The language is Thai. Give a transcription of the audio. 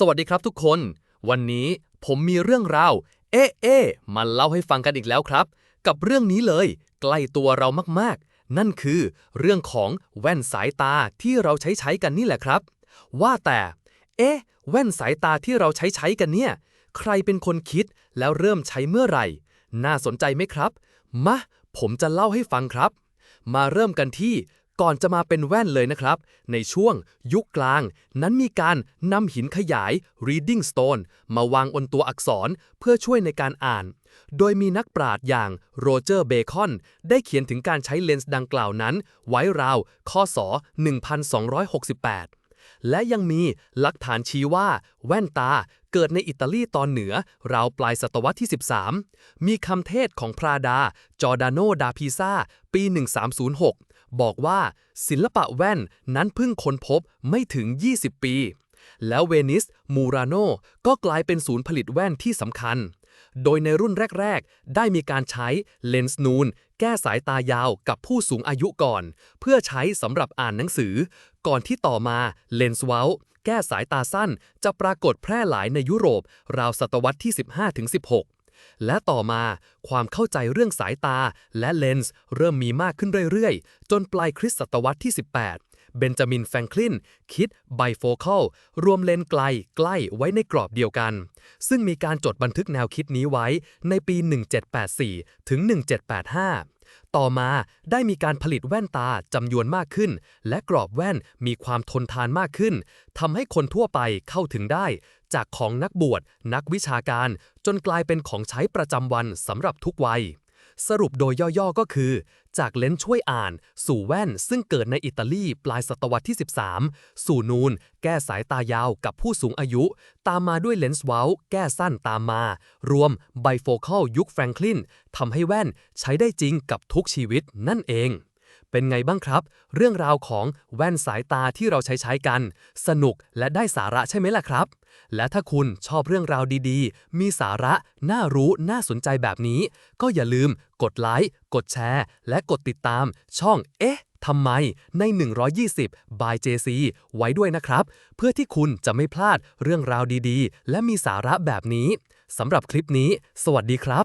สวัสดีครับทุกคน วันนี้ผมมีเรื่องราว เอ๊ะเอ๊ะมาเล่าให้ฟังกันอีกแล้วครับ กับเรื่องนี้เลย ใกล้ตัวเรามากๆ นั่นคือ เรื่องของแว่นสายตาที่เราใช้ใช้กันนี่แหละครับ ว่าแต่ เอ๊ะ แว่นสายตาที่เราใช้ใช้กันเนี่ย ใครเป็นคนคิดแล้วเริ่มใช้เมื่อไหร่ น่าสนใจไหมครับ มา ผมจะเล่าให้ฟังครับ มาเริ่มกันที่ ก่อนจะมาเป็นแว่นเลยนะครับ ในช่วงยุคกลาง นั้นมีการนำหินขยาย reading stone มาวางบนตัวอักษรเพื่อช่วยในการอ่าน โดยมีนักปราชญ์อย่างโรเจอร์เบคอน ได้เขียนถึงการใช้เลนส์ดังกล่าวนั้น ไว้ราวข้อศ1268 และยังมีหลักฐานชี้ว่า แว่นตาเกิดในอิตาลีตอนเหนือ ราวปลายศตวรรษที่ 13 มีคำเทศของพราดา จอร์ดาโน ดาพิซาปี 1306 บอกว่าศิลปะแว่นนั้นเพิ่งค้นพบไม่ถึง 20 ปี แล้วเวนิส มูราโนก็กลายเป็นศูนย์ผลิตแว่นที่สำคัญ โดยในรุ่นแรก ๆ ได้มีการใช้เลนส์นูนแก้สายตายาวกับผู้สูงอายุก่อน เพื่อใช้สำหรับอ่านหนังสือ ก่อนที่ต่อมาเลนส์เวลแก้สายตาสั้นจะปรากฏแพร่หลายในยุโรป ราวศตวรรษที่ 15-16 และต่อมาความเข้าใจเรื่องสายตาและเลนส์เริ่มมีมากขึ้นเรื่อยๆ จนปลายคริสตศตวรรษที่ 18 เบนจามินแฟรงคลินคิดไบโฟคัลรวมเลนไกลใกล้ไว้ในกรอบเดียวกัน ซึ่งมีการจดบันทึกแนวคิดนี้ไว้ในปี 1784 ถึง 1785 ต่อมาได้มีการผลิตแว่นตาจำนวนมากขึ้น และกรอบแว่นมีความทนทานมากขึ้นทำให้คนทั่วไปเข้าถึงได้ จากของนักบวช นักวิชาการ จนกลายเป็นของใช้ประจำวันสำหรับทุกวัย สรุปโดยย่อๆก็คือ จากเลนส์ช่วยอ่าน สู่แว่นซึ่งเกิดในอิตาลีปลายศตวรรษที่ 13 สู่นูน แก้สายตายาวกับผู้สูงอายุ ตามมาด้วยเลนส์เวลแก้สั้นตามมา รวมไบโฟคัลยุคแฟรงคลินทำให้แว่นใช้ได้จริงกับทุกชีวิตนั่นเอง เป็นไงบ้างครับ เรื่องราวของแว่นสายตาที่เราใช้ใช้กัน สนุกและได้สาระใช่ไหมล่ะครับ และถ้าคุณชอบเรื่องราวดีๆ มีสาระ น่ารู้ น่าสนใจแบบนี้ ก็อย่าลืมกดไลค์กดแชร์ และกดติดตาม ช่องเอ๊ะทำไมใน 120 by JC ไว้ด้วยนะครับ เพื่อที่คุณจะไม่พลาดเรื่องราวดีๆ และมีสาระแบบนี้สำหรับคลิปนี้ สวัสดีครับ